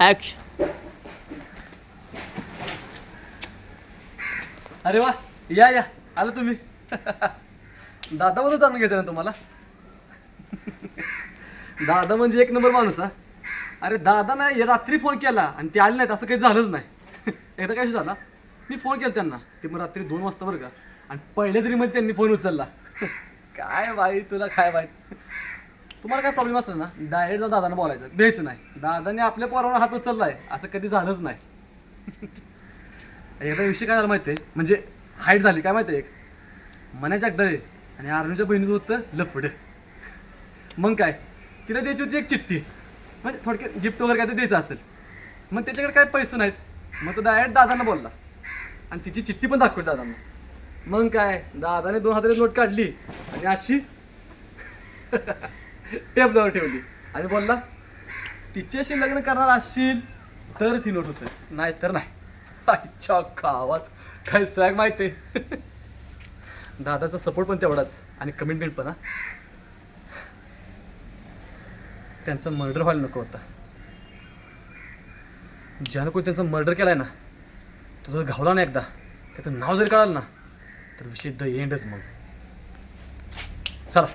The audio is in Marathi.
ॲक्शन अरे वा या या. आलं तुम्ही. दादाबद्दल जाणून घ्यायचं ना तुम्हाला? दादा म्हणजे एक नंबर माणूस हा. अरे दादा नाही रात्री फोन केला आणि ते आले नाहीत असं काही झालंच नाही. एकदा काय झाला? मी फोन केला त्यांना. ते मग रात्री दोन वाजता बरं का? आणि पहिल्या तरी मध्ये त्यांनी फोन उचलला. काय बाई तुला काय बाई तुम्हाला काय प्रॉब्लेम असला ना डायरेक्ट जा दादानं बोलायचं. द्यायचं नाही. दादाने आपल्या पोरावर हात उचललाय. असं कधी झालंच नाही. एकदा विषय काय झाला माहिती आहे म्हणजे हाईट झाली. काय माहिती आहे एक? मनाच्या अगदळे आणि आर्मीच्या बहिणीचं होतं लफड. मग काय? तिला द्यायची होती एक चिठ्ठी. म्हणजे थोडक्यात गिफ्ट वगैरे काय ते द्यायचं असेल. मग त्याच्याकडे काय पैसे नाहीत. मग तो डायरेक्ट दादांना बोलला. आणि तिची चिठ्ठी पण दाखवली दादांना. मग काय? दादाने दोन हाताने नोट काढली. आणि अशी टेबलावर ठेवली. आणि बोलला तिच्याशी लग्न करणार असशील तरच ही नोट उचल. नाही तर नाही. अच्छा गावात काय सॅग माहिती आहे? दादाचा सपोर्ट पण तेवढाच आणि कमिटमेंट पण हा. त्यांचं मर्डर व्हायला नको होता. ज्यानं कोणी त्यांचं मर्डर केलाय ना तो जर घावला ना एकदा त्याचं नाव जरी कळालं ना तर विषय द एंडच मग. चला.